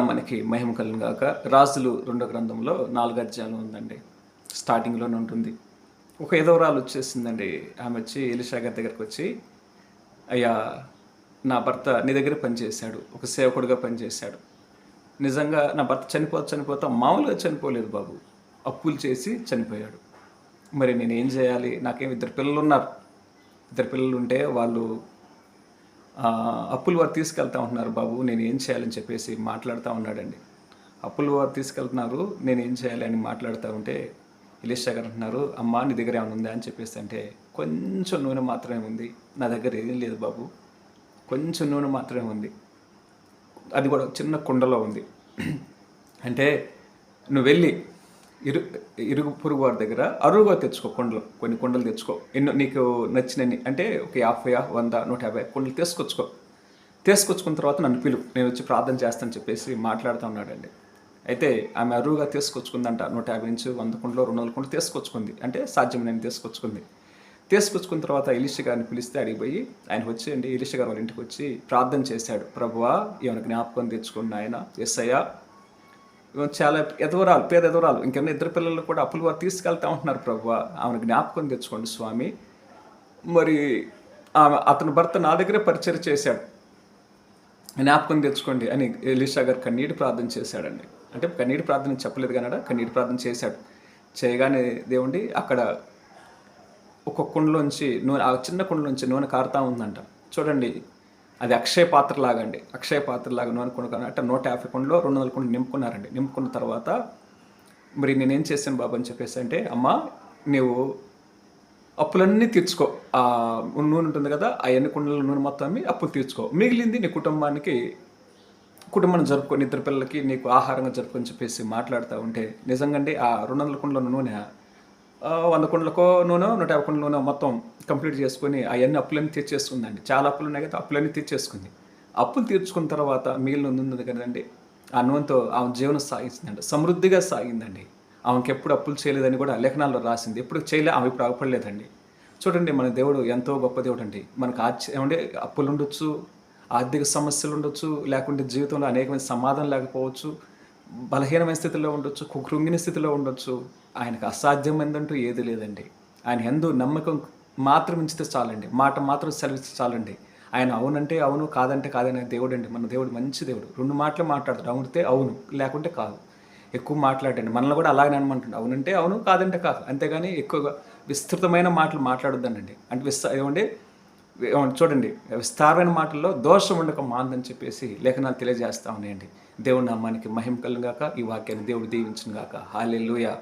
మనకి మహిమ గాక. రాజులు రెండో గ్రంథంలో నాలుగు అధ్యాయం ఉందండి. స్టార్టింగ్లోనే ఉంటుంది. ఒక ఎదవరాలు వచ్చేసిందండి. ఆమె వచ్చి ఎలిషా గారి దగ్గరకు వచ్చి అయ్యా నా భర్త నీ దగ్గర పనిచేశాడు. ఒక సేవకుడిగా పనిచేశాడు. నిజంగా నా భర్త చనిపోతా చనిపోతా మామూలుగా చనిపోలేదు బాబు. అప్పులు చేసి చనిపోయాడు. మరి నేను ఏం చేయాలి? నాకేం ఇద్దరు పిల్లలు ఉన్నారు. ఇద్దరు పిల్లలు ఉంటే వాళ్ళు అప్పులు వారు తీసుకెళ్తా ఉంటున్నారు బాబు నేను ఏం చేయాలని చెప్పేసి మాట్లాడుతూ ఉన్నాడండి. అప్పులు వారు తీసుకెళ్తున్నారు నేను ఏం చేయాలి అని మాట్లాడుతూ ఉంటే ఇలేష్ గారు అంటున్నారు అమ్మా నీ దగ్గర ఏమైనా ఉందా అని చెప్పేసి అంటే కొంచెం నూనె మాత్రమే ఉంది నా దగ్గర ఏం లేదు బాబు కొంచెం నూనె మాత్రమే ఉంది అది కూడా చిన్న కుండలో ఉంది. అంటే నువ్వు వెళ్ళి ఇరు ఇరుగు పొరుగు వారి దగ్గర అరువుగా తెచ్చుకో కుండలు కొన్ని కుండలు తెచ్చుకో. ఎన్నో నీకు నచ్చినన్ని అంటే ఒక యాభై వంద నూట యాభై కుండలు తీసుకొచ్చుకో. తీసుకొచ్చుకున్న తర్వాత నన్ను పిలువు నేను వచ్చి ప్రార్థన చేస్తాను చెప్పేసి మాట్లాడుతూ ఉన్నాడండి. అయితే ఆమె అరువుగా తీసుకొచ్చుకుందంట. నూట యాభై నుంచి వంద కుండలు రెండు వందల కుండలు తీసుకొచ్చుకుంది. అంటే సాధ్యమైన తీసుకొచ్చుకుంది. తీసుకొచ్చుకున్న తర్వాత ఇలిష గారిని పిలిస్తే అడిగిపోయి ఆయన వచ్చి అండి ఇలిష గారు వాళ్ళ ఇంటికి వచ్చి ప్రార్థన చేశాడు. ప్రభువా ఏమైనా జ్ఞాపకం తెచ్చుకున్న ఆయన ఎస్ అయ్యా చాలా ఎదవరాలు పేద ఎదవరాలు. ఇంకెన్న ఇద్దరు పిల్లలు కూడా అప్పులు వారు తీసుకెళ్తా ఉంటున్నారు ప్రభు ఆమెను జ్ఞాపకం తెచ్చుకోండి స్వామి. మరి ఆమె అతని భర్త నా దగ్గరే పరిచయం చేశాడు. జ్ఞాపకం తెచ్చుకోండి అని ఎలీషా గారు కన్నీటి ప్రార్థన చేశాడండి. అంటే కన్నీటి ప్రార్థన చెప్పలేదు కన్నడ కన్నీటి ప్రార్థన చేశాడు. చేయగానే దేవుండి అక్కడ ఒక కుండలోంచి నూనె ఆ చిన్న కుండలోంచి నూనె కారుతా ఉందంట. చూడండి అది అక్షయ పాత్ర లాగండి అక్షయ పాత్ర లాగా నూనె అంటే నూట యాభై కొండలో రెండు వందల కుండలు నింపుకున్నారండి. నింపుకున్న తర్వాత మరి నేనేం చేశాను బాబు అని చెప్పేసి అంటే అమ్మ నీవు అప్పులన్నీ తీర్చుకో. ఆ నూనె ఉంటుంది కదా ఆ ఎన్ని కుండల నూనె మొత్తం అమ్మి అప్పులు తీర్చుకో. మిగిలింది నీ కుటుంబానికి కుటుంబాన్ని జరుపుకొని ఇద్దరు పిల్లలకి నీకు ఆహారంగా జరుపుకొని చెప్పేసి మాట్లాడుతూ ఉంటే నిజంగా అండి ఆ రెండు వందల కుండల నూనె వంద కుండలకో నూనె నూట యాభై కుండల నూనె మొత్తం కంప్లీట్ చేసుకుని అవన్నీ అప్పులన్నీ తెచ్చేసుకుందండి చాలా అప్పులు ఉన్నాయి కదా అప్పులన్నీ తెచ్చేసుకుంది అప్పులు తీర్చుకున్న తర్వాత మిగిలిన ఉంది కదండి ఆ నూనెతో ఆమె జీవనం సాగించిందండి. సమృద్ధిగా సాగిందండి. ఆమెకి ఎప్పుడు అప్పులు చేయలేదని కూడా లేఖనాల్లో రాసింది. ఎప్పుడు చేయలే ఆమె ఇప్పుడు ఆగపడలేదండి. చూడండి మన దేవుడు ఎంతో గొప్ప దేవుడు అండి. మనకు ఆశ్చర్యం ఏమంటే అప్పులు ఉండొచ్చు ఆర్థిక సమస్యలు ఉండొచ్చు లేకుంటే జీవితంలో అనేకమైన సమాధానం లేకపోవచ్చు బలహీనమైన స్థితిలో ఉండొచ్చు కృంగిన స్థితిలో ఉండొచ్చు. ఆయనకు అసాధ్యమైందంటూ ఏది లేదండి. ఆయన ఎందు నమ్మకం మాత్రం ఉంచితే చాలండి. మాట మాత్రం సెలవిస్తే చాలండి. ఆయన అవునంటే అవును కాదంటే కాదనే దేవుడు అండి మన దేవుడు మంచి దేవుడు. రెండు మాటలు మాట్లాడతాడు. అవునితే అవును లేకుంటే కాదు. ఎక్కువ మాట్లాడండి. మనల్ని కూడా అలాగే అనమంటుండే. అవునంటే అవును కాదంటే కాదు. అంతేగాని ఎక్కువగా విస్తృతమైన మాటలు మాట్లాడొద్దనండి అంటే విస్త ఏమంటే చూడండి విస్తారమైన మాటల్లో దోషం ఉండక మాందని చెప్పేసి లేఖనాలు తెలియజేస్తా ఉన్నాయండి. దేవుడు నామానికి మహిమ కలుగాక ఈ వాక్యాన్ని దేవుడు దీవించిన గాక లూయా